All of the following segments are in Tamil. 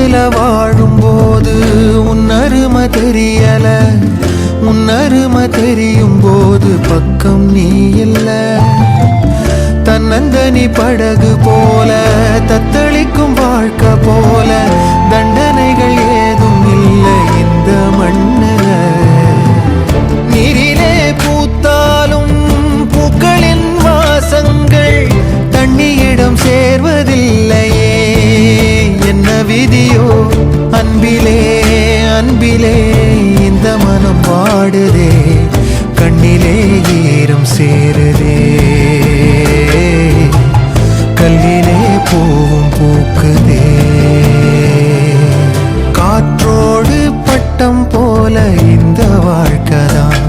உலகத்துல வாழும்போது உன்னருமை தெரியல. உன்னருமை தெரியும் போது பக்கம் நீ இல்ல. தன்னந்தனி படகு போல தத்தளிக்கும் வாழ்க்கை போல அன்பிலே இந்த மனம் பாடுதே கண்ணிலே ஈரம் சேருதே. கல்லிலே பூவும் பூக்குதே. காற்றோடு பட்டம் போல இந்த வாழ்க்கதான்.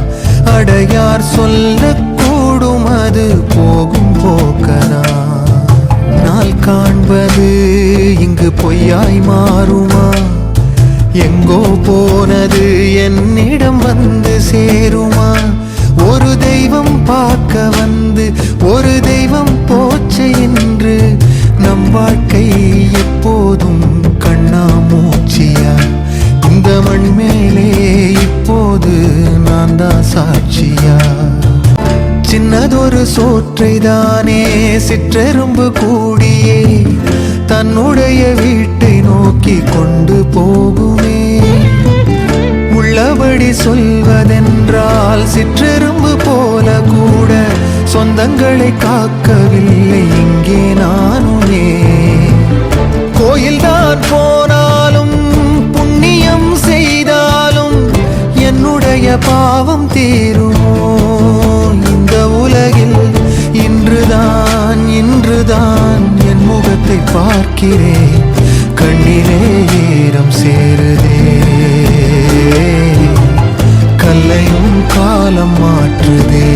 அடையார் சொல்லக்கூடும் அது போகும் போக்கதான். நாள் காண்பது இங்கு பொய்யாய் மாறுமா? எங்கோ போனது என்னிடம் வந்து சேருமா? ஒரு தெய்வம் பார்க்க வந்து ஒரு தெய்வம் போச்சு என்று நம் வாழ்க்கை எப்போதும் கண்ணாமூச்சியா? இந்த மண் மேலே இப்போது நான் தான் சாட்சியா? சின்னதொரு சோற்றை தானே சிற்றெரும்பு கூடியே தன்னுடைய வீட்டை நோக்கி கொண்டு போகும் சொல்வதென்றால் சிற்றெரும்பு போல கூட சொந்தங்களை காக்கவில்லை இங்கே நானுமே. கோயில்தான் போனாலும் புண்ணியம் செய்தாலும் என்னுடைய பாவம் தீருமோ? இந்த உலகில் இன்றுதான் இன்றுதான் என் முகத்தை பார்க்கிறேன். கண்ணிலே கல்லையும் காலம் மாற்றுதே.